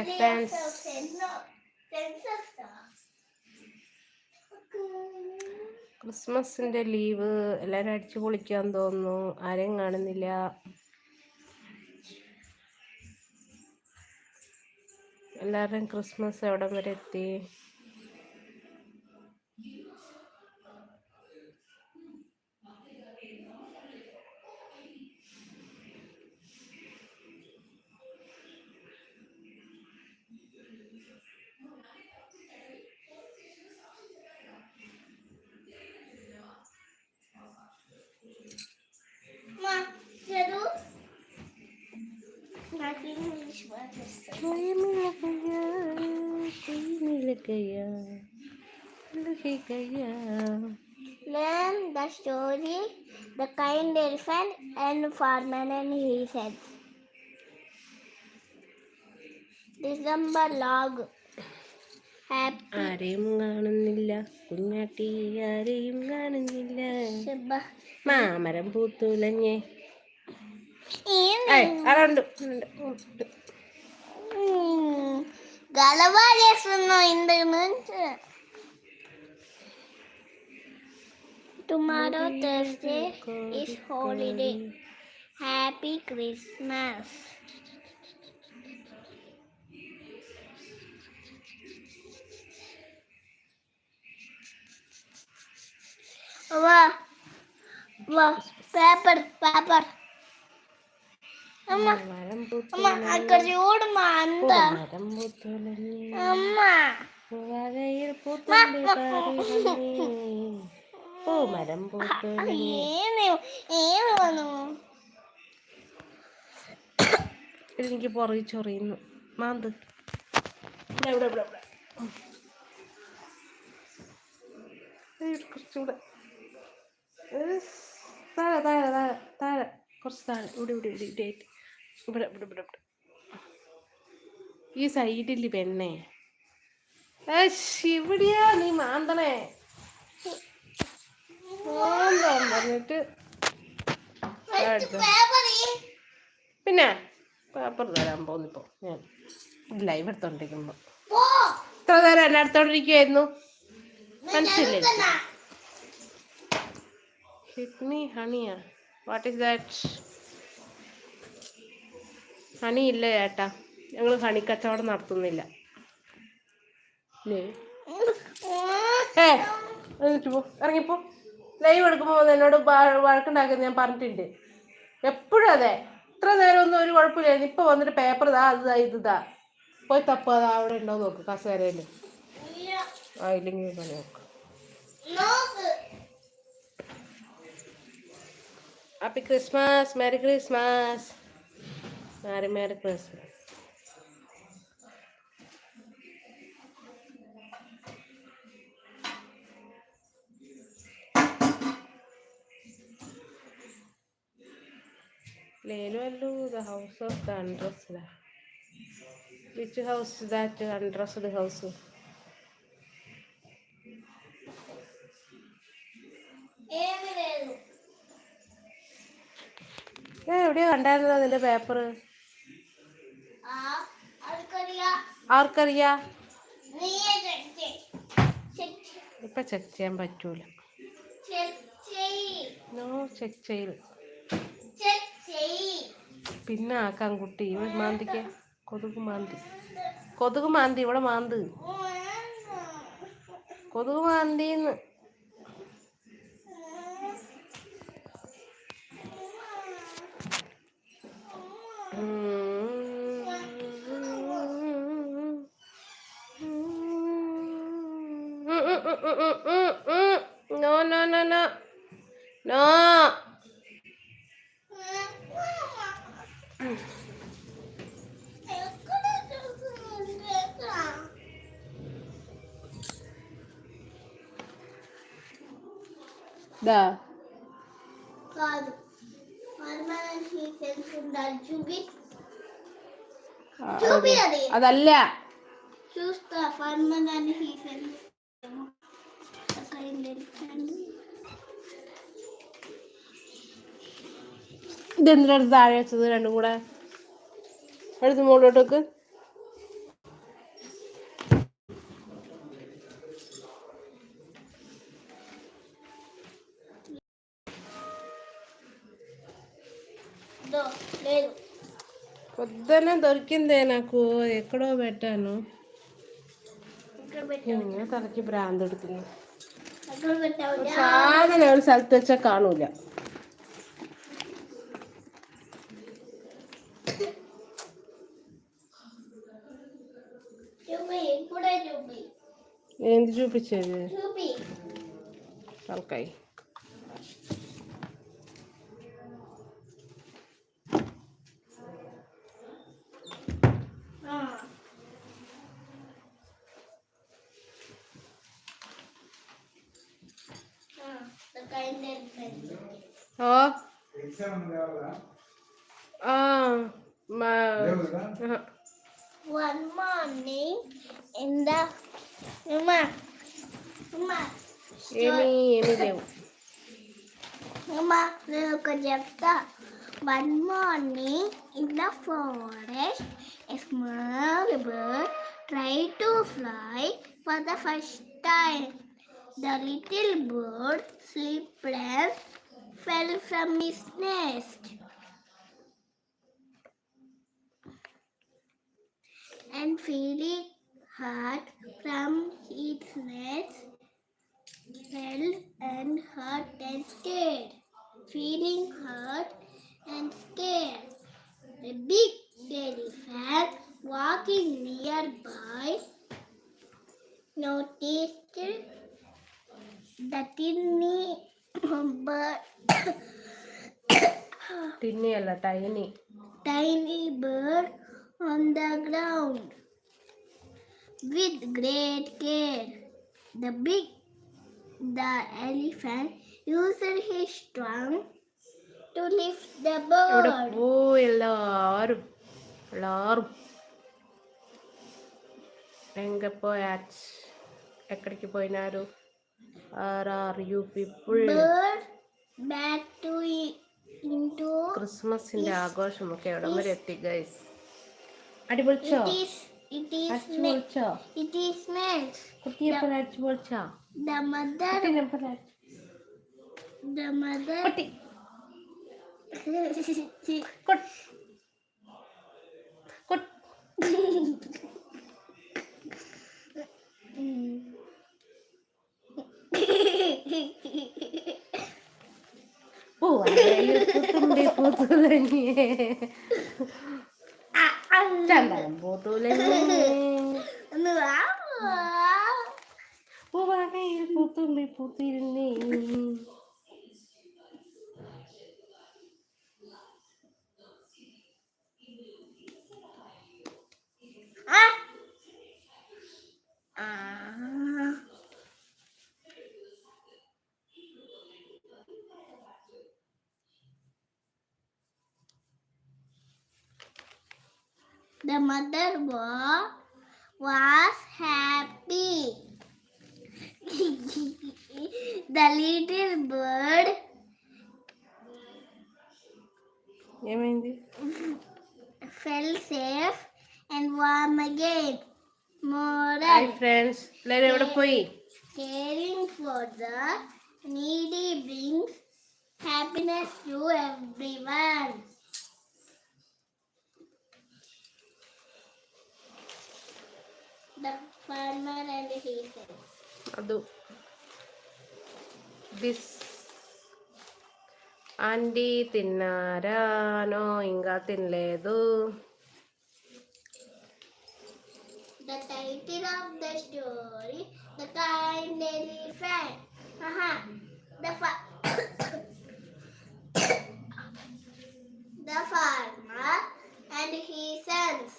Advance. ക്രിസ്മസിന്റെ leave എല്ലാരും അടിച്ചു പൊളിക്കാൻ തോന്നുന്നു. ആരെയും കാണുന്നില്ല. എല്ലാവരും ക്രിസ്മസ് എവിടം വരെ എത്തി? Learn the story, the kind elephant and farmer and his Said. December log. Happy ആരെയും കാണുന്നില്ല കുഞ്ഞാട്ടി ആരെയും കാണുന്നില്ല. മാമരം പൂത്തൂലഞ്ഞേ ഉണ്ട്. గలవా చేస్తున్నావు ఇంతకు నుంచి tomorrow Thursday is holiday happy Christmas వా వా పేపర్ పేపర్ മരം മരം എനിക്ക് പുറകെ ചൊറിയുന്നു. മാന്ത്. കുറച്ചുകൂടെ. താഴെ താഴെ താഴെ താഴെ. കുറച്ച് താഴെ. ഇവിടെ ഇവിടെ ഇവിടെ ഇവിടെ ആയിട്ട്. ഇവിടെ ഇവിടെ ഇവിടെ ഇവിടെ. ഈ സൈഡിൽ പെണ്ണേ. ഇവിടെയാ നീ മാന്തണേ. മാന്താൻ പറഞ്ഞിട്ട്. പിന്നെ പേപ്പർ തരാൻ പോന്നിപ്പോ ഞാൻ ലൈവ് എടുത്തോണ്ടിരിക്കുമ്പോ. ഇത്ര നേരം എന്നെ എടുത്തോണ്ടിരിക്കുവായിരുന്നു. മനസ്സില്ലേ കിഡ്നി ഹണിയാ വാട്ട് ഇസ് ദാറ്റ് ഹണി ഇല്ല ചേട്ടാ ഞങ്ങൾ ഹണി കച്ചവടം നടത്തുന്നില്ല പോ. ഇറങ്ങിപ്പോ ലൈവ് എടുക്കുമ്പോൾ എന്നോട് വഴക്കുണ്ടാക്കുന്നത് ഞാൻ പറഞ്ഞിട്ടുണ്ട്. എപ്പോഴും അതെ. ഇത്ര നേരം ഒന്നും ഒരു കുഴപ്പമില്ലായിരുന്നു. ഇപ്പൊ വന്നിട്ട് പേപ്പർ ഇതാ അത് ഇതാ ഇത് പോയി തപ്പ അതാ അവിടെ ഉണ്ടോ നോക്ക് കസേരയിൽ. ആ ഇല്ലെങ്കിൽ നോക്ക്. ഹാപ്പി ക്രിസ്മസ് മെറി ക്രിസ്മസ് മാറി മാറി ക്ലാസ് ലേലു Allu the house of the undressed which house that undressed house? എവിടെയോ കണ്ടായിരുന്നു അതിന്റെ പേപ്പർ ആർക്കറിയാ? ഇപ്പൊ ചെക്ക് ചെയ്യാൻ പറ്റൂല. നോ ചെക്ക് ചെയ്യില്ല പിന്നെ ആക്കാം കുട്ടി. ഇവ മാന്തിക്ക്. കൊതുക് മാന്തി. കൊതുക് മാന്തി ഇവിടെ മാന്ത്. കൊതുക് മാന്തിന്ന്. ഉം. no no no no no దా కాదు అది అల్లే చూస్తా ఫర్మన్ అని ഇതെന്തിനാണ് താഴെ വെച്ചത്? രണ്ടും കൂടെ അടുത്ത് മുകളിലോട്ടേക്ക്. పొద్దున దొరికిందే నాకు ఎక్కడో పెట్టాను తలకి బ్రాంద్ ఉడుతుంది സാധനം ഒരു സ്ഥലത്ത് വെച്ചാൽ കാണൂല. എന്ത് ചൂപ്പിച്ചത് okay One morning in the Mama, Mama, ఏమీ ఏమీ లేవు Mama, నేను ఒక చెప్తా one morning in the forest a small bird tried to fly for the first time. The little bird sleepless, fell from his nest. And feeling hurt from its nest, fell and hurt and scared. Feeling hurt and scared. A big elephant walking nearby noticed the tiny bird. Tiny, ಅಲ್ಲ tiny. Tiny bird on the ground. With great care, the big the elephant used his trunk to lift the bird. ஓ எல்லாரும் எல்லாரும் எங்கே போயாச்சு ఎక్కడికి పోయినారు Where are you people? Bird back to into ക്രിസ്മസിന്റെ ആഘോഷം ഒക്കെ എവിടം വരെ എത്തി ഗൈസ് അടിപൊളിച്ചോ? It is it is me- അടിച്ചുപൊളിച്ചോ it is meant കുട്ടിയപ്പൻ അടിച്ചുപൊളിച്ചോ? the mother കുട്ടിയപ്പൻ അടിച്ചു- the mother കുട്ടി. കുട്ട്. Mm. పూతుంది పూతులని చందనం పూతులని Mother wa- was happy. the little bird ఏమైంది fell safe and warm again. Moral friends లేదు ఎവിടെ పోయి caring for the needy brings happiness to everyone. The farmer and his sons. ಅದು this అండి తిన్నారా no ఇంకా తినలేదు The title of the story, The Kind Elephant. Aha. The fa- The farmer and his sons.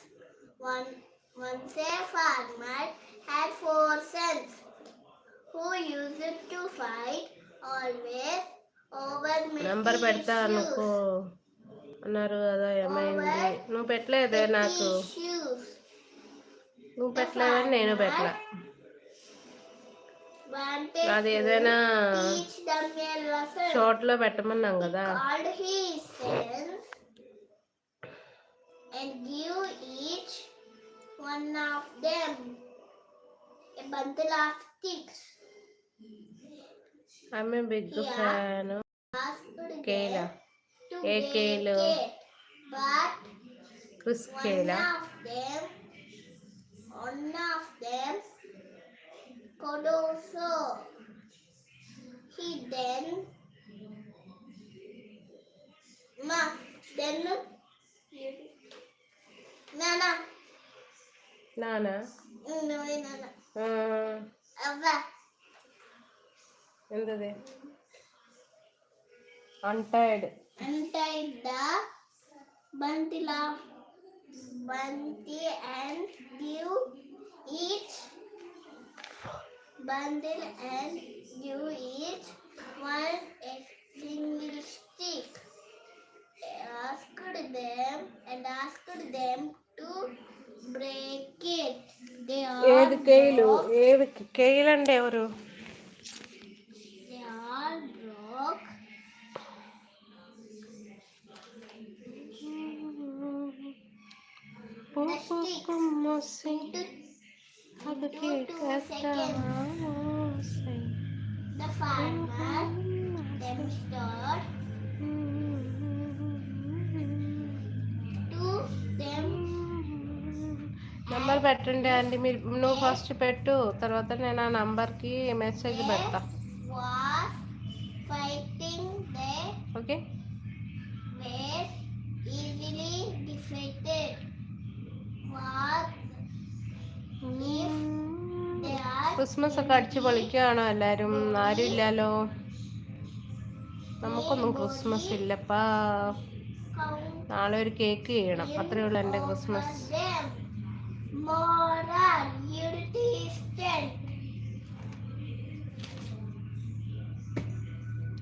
Once a farmer had four sons who used to fight always over number many పెడతా అనుకో అన్నారు కదా ఏమైంది నువ్వు పెట్టలేదే నాకు shoes. నువ్వు పెట్టలేదని నేను పెట్టలే Wanted అది to ఏదైనా teach them a lesson. షార్ట్లో పెట్టమన్నాం కదా called his sons and give each one of them a bundle of sticks. I'm a big Here, fan of Kayla. A Kayla. But Chris one Kayla. of them, one of them could also. He then, ma, then, Nana. నానా ఎంతది అంటైడ్ అంటైడ్ the బంతి లా బంతి and give each bundle and give each one a single stick. Asked them and asked them to മോസേ, Into അത് two, two കേൾക്കത്താമോസേ. the farmer then stored number పెట్టండి అండి మీరు నువ్వు ఫస్ట్ పెట్టు తర్వాత నేను ఆ నంబర్కి మెసేజ్ పెడతా was fighting they okay were easily defeated. Was if they are Christmas ഒക്കെ അടിച്ച് പൊളിക്കുകയാണോ എല്ലാവരും ആരും ഇല്ലല്ലോ നമുക്കൊന്നും ക്രിസ്മസ് ഇല്ലപ്പാ count നാളെ ഒരു കേക്ക് ചെയ്യണം അത്രേ ഉള്ളൂ എൻ്റെ Christmas them. moral, unity is strength.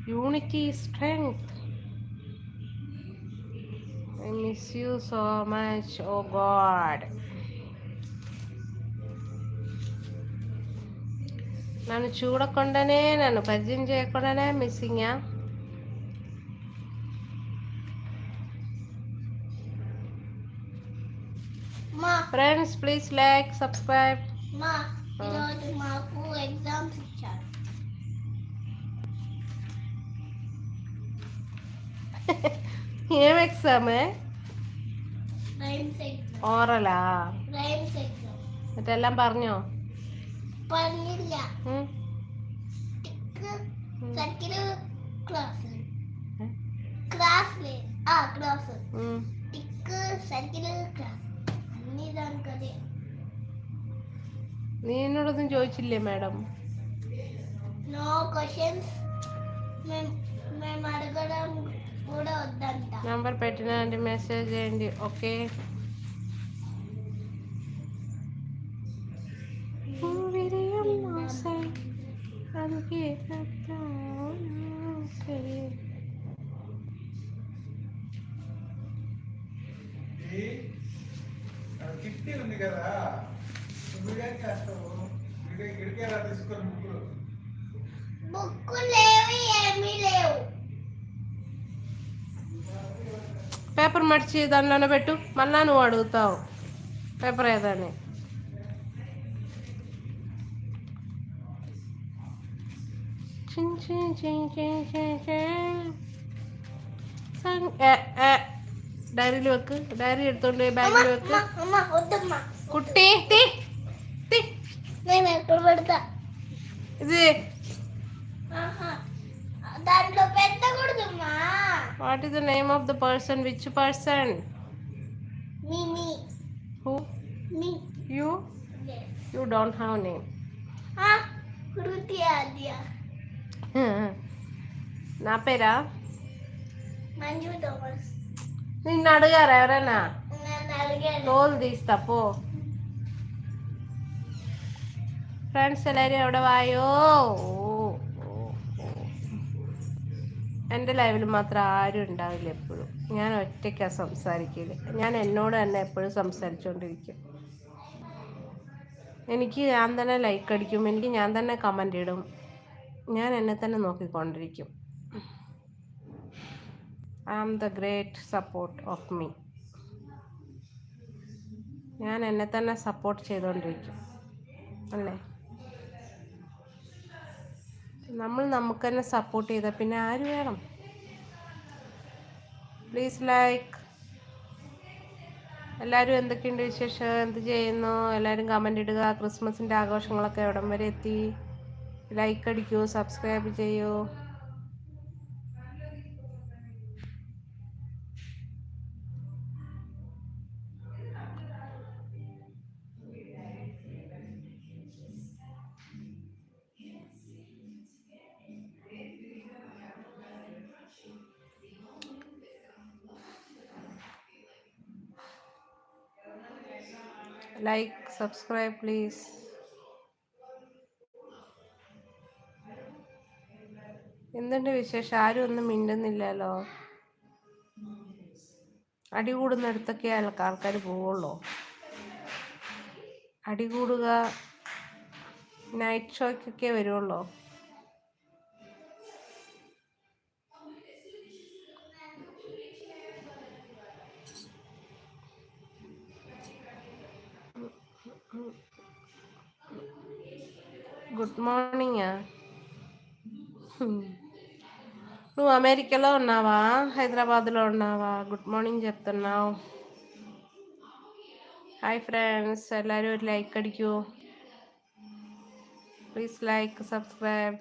Unity strength. I miss you so much, oh God. నన్ను చూడకుండానే నన్ను పద్యం చేయకుండానే missing Friends please like subscribe ma, ఈరోజు మాకు ఎగ్జామ్స్ ఇచ్చారు ఏం exam rhymes exam ഓറലാ rhymes exam മറ്റെല്ലാം പറഞ്ഞോ പറഞ്ഞില്ല ഉം? టిక్ సర్కిల్ క్లాస్ ഉം? క్లాస్ లేదు ఆ క్లాస్ ഉം. టిక్ సర్కిల్ క్లాస్ అన్ని దానికి అదే നീ എന്നോടൊന്നും ചോദിച്ചില്ലേ മാഡം నో క్వశ్చన్స్ మేము మేము అడగడం కూడా వద్దంట నంబర్ పెట్టినండి మెసేజ్ చేయండి ఓకే ఇంటి ఉంది కదా. చేస్తావు. ఎలా పేపర్ మడిచి దానిలోనే పెట్టు. మళ్ళా నువ్వు అడుగుతావు. పేపర్ ఏదని. చిన్ చిన్ చిన్ చిన్ చిన్ ഡയറിയിൽ വെക്ക് ഡയറി എടുത്തോണ്ട് പോയി అమ్మ ബാഗിൽ വെക്ക് అమ్మ, అమ్మ వద్దమ్మా കുട്ടി തീ തീ నేను ఎక్కడ పెడతా ഇത് ఆహా. దాంట్లో పెట్టకూడదమ్మా what is the name of the person which person me me who me you you don't have name ఆ, వృత్తి ఆద్య నా పేరా మంజు థోమస్ నిన్ను అడిగారు ఎవరైనా నన్ను అడిగాను തോൽ തീസ്താ പോ ഫ്രണ്ട്സ് എല്ലാവരും എവിടെ വായോ ഓ, ഓ, ഓ. എൻ്റെ ലൈവിൽ മാത്രം ആരും ഉണ്ടാവില്ല എപ്പോഴും ഞാൻ ഒറ്റയ്ക്കാണ് സംസാരിക്കല് ഞാൻ എന്നോട് തന്നെ എപ്പോഴും സംസാരിച്ചുകൊണ്ടിരിക്കും എനിക്ക് ഞാൻ തന്നെ ലൈക്ക് അടിക്കും എനിക്ക് ഞാൻ തന്നെ കമൻ്റ് ഇടും ഞാൻ എന്നെ തന്നെ നോക്കിക്കൊണ്ടിരിക്കും I Am the great support of me. ഞാൻ എന്നെ തന്നെ സപ്പോർട്ട് ചെയ്തുകൊണ്ടിരിക്കും അല്ലേ? നമ്മൾ നമുക്ക് തന്നെ സപ്പോർട്ട് ചെയ്താൽ പിന്നെ ആര് വേണം? പ്ലീസ് ലൈക്ക് എല്ലാവരും എന്തൊക്കെയുണ്ട് വിശേഷം? എന്ത് ചെയ്യുന്നു? എല്ലാവരും കമന്റ് ഇടുക. ക്രിസ്മസിന്റെ ആഘോഷങ്ങളൊക്കെ എവിടം വരെ എത്തി? ലൈക്ക് അടിക്കൂ സബ്സ്ക്രൈബ് ചെയ്യൂ. ലൈക്ക് സബ്സ്ക്രൈബ് പ്ലീസ് എന്തുണ്ട് വിശേഷം? ആരും ഒന്നും മിണ്ടുന്നില്ലല്ലോ. അടി കൂടുന്നിടത്തൊക്കെ ആൾക്കാർ പോവുള്ളൂ. അടി കൂടുക നൈറ്റ് ഷോയ്ക്കൊക്കെ വരുള്ളൂ. గుడ్ మార్నింగ్ నువ్వు అమెరికాలో ఉన్నావా? హైదరాబాద్లో ఉన్నావా? గుడ్ మార్నింగ్ చెప్తున్నావు. హాయ్ ఫ్రెండ్స్ ఎల్లారూ లైక్ ఇక్కడికి ప్లీజ్ లైక్ సబ్స్క్రైబ్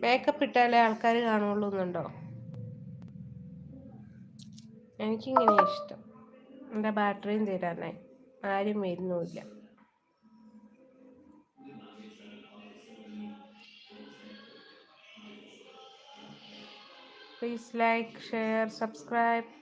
മേക്കപ്പ് ഇട്ടാലേ ആൾക്കാർ കാണുള്ളൂ എന്നുണ്ടോ എനിക്കിങ്ങനെ ഇഷ്ടം. എന്റെ ബാറ്ററിയും തീരാനായി ആരും വരുന്നുമില്ല. Please like share subscribe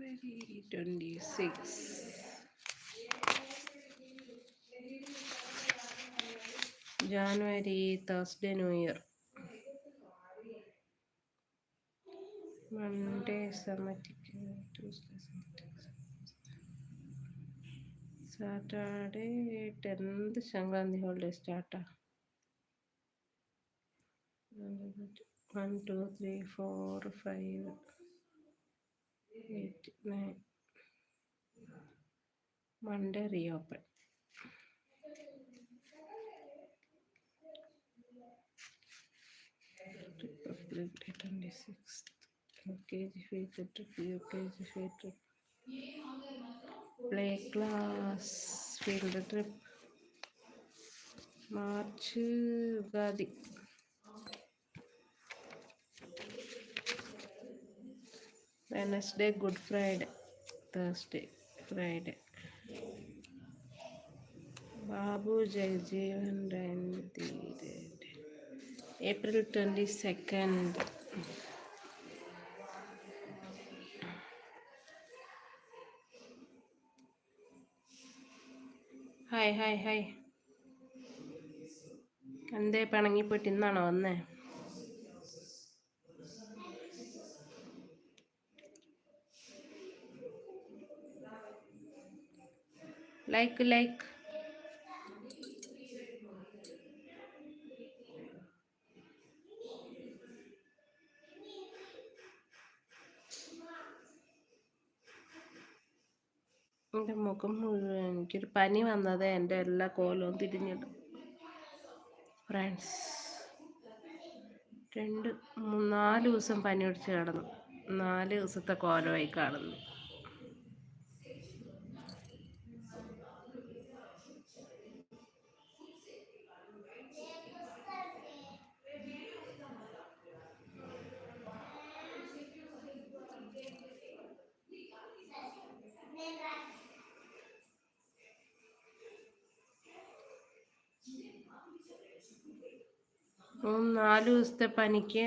February 26. January, Thursday, New Year. Monday, Semitic, Tuesday, Saturday, 10th, Shangrandi holiday start. 1, 2, 3, 4, 5. Eight, nine. Monday reopen. Republic Day twenty sixth. LKG field trip, UKG field trip. Play class field trip. March Ugadi. Wednesday Good Friday Thursday Friday Babu Jagjivan Jayanti April twenty second hi hi hi എന്തേ പിണങ്ങിപ്പോയിട്ട് ഇന്നാണോ വന്നേ? Like like എന്റെ മുഖം മുഴുവൻ എനിക്കൊരു പനി വന്നത് എന്റെ എല്ലാ കോലവും തിരിഞ്ഞിട്ട് ഫ്രണ്ട്സ് രണ്ട് നാല് ദിവസം പനി പിടിച്ച് കാണുന്നു നാല് ദിവസത്തെ കോലമായി കാണുന്നു. മൂന്ന് നാല് ദിവസത്തെ പനിക്ക്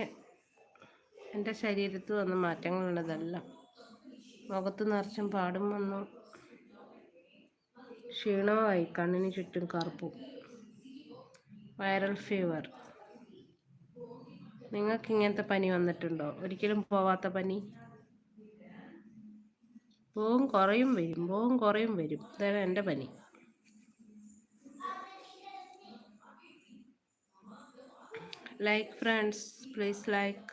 എന്റെ ശരീരത്ത് വന്ന മാറ്റങ്ങളുള്ളതല്ല മുഖത്ത് നിറച്ചും പാടും വന്നു. ക്ഷീണമായി കണ്ണിന് ചുറ്റും കറുപ്പും. Viral fever. നിങ്ങൾക്ക് ഇങ്ങനത്തെ പനി വന്നിട്ടുണ്ടോ? ഒരിക്കലും പോവാത്ത പനി? പോവും കുറയും വരും. പോവും കുറയും വരും. ഇതാണ് എന്റെ പനി. Like friends please like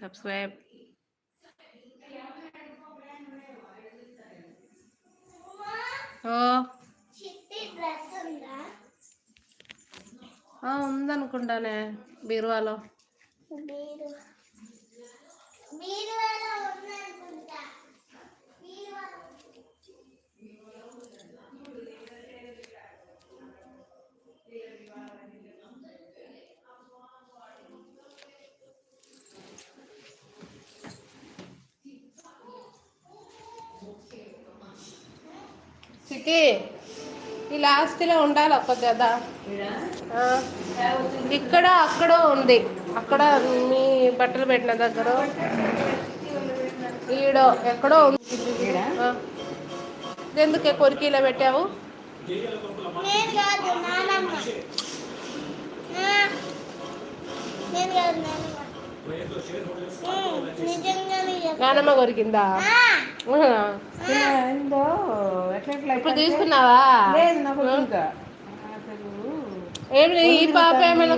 subscribe ఓ ఉందనుకుంటానే బీరువాలో. బీరువా? కిటికీ ఈ లాస్ట్లో ఉండాలి ఒక గద ఇక్కడ అక్కడ ఉంది. అక్కడ మీ బట్టలు పెట్టిన దగ్గర. ఈడ ఎక్కడో ఉంది. ఎందుకే కొరికీలో పెట్టావు? నానమ్మ. కొరికిందా?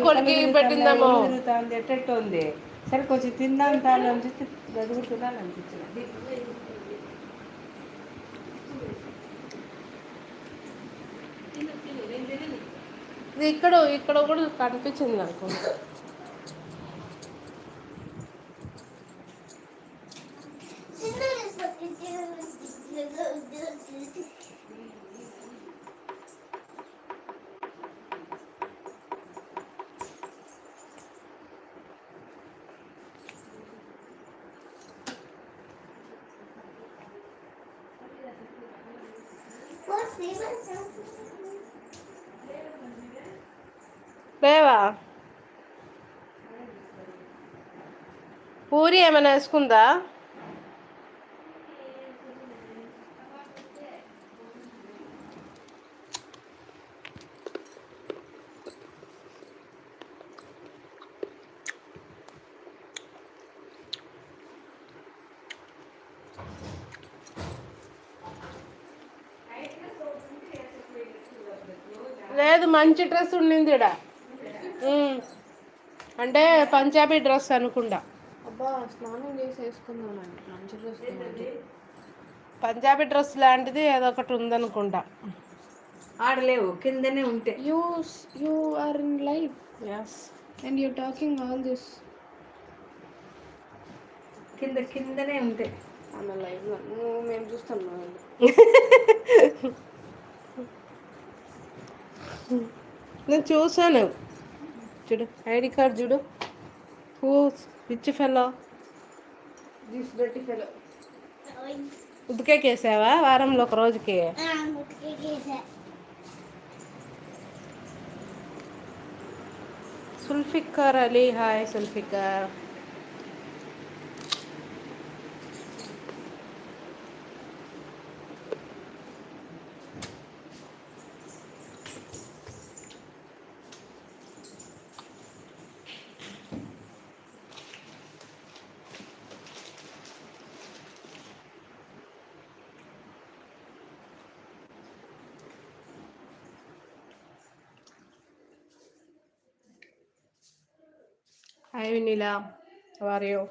కొడుకు పెట్టిందామో ఎట్టెట్టు ఉంది సరే కొంచెం తిందాం తాను అనిపించింది. ఇక్కడ ఇక్కడ కూడా కనిపించింది నాకు. లేవా పూరి ఏమైనా వేసుకుందా మంచి డ్రెస్ ఉండింది ఇడ అంటే పంజాబీ డ్రెస్ అనుకుంటా. పంజాబీ డ్రెస్ లాంటిది ఏదో ఒకటి ఉందనుకుంటా. ఆడలేవు కిందనే ఉంటే. You you are in life is and you talking all this కింద కిందనే ఉంటే. అన్న లైవ్లో నువ్వు మేము చూస్తాం నేను చూశాను. చూడు ఐడి కార్డ్ చూడు. హూ విచ్ ఫెలో దిస్ వారంలో ఒక రోజుకి? Zulfikar Ali hi Zulfikar hi Vinila അറിയോ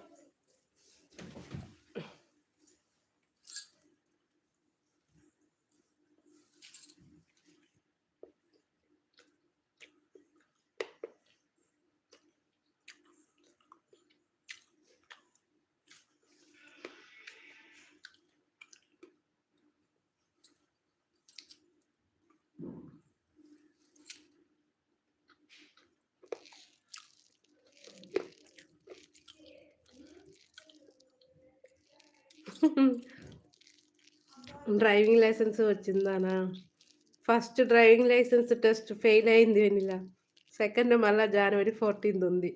Driving license వచ్చిందానా? First driving license test fail అయింది వెనిలా సెకండ్ మళ్ళీ జనవరి ఫోర్టీన్త్ ఉంది.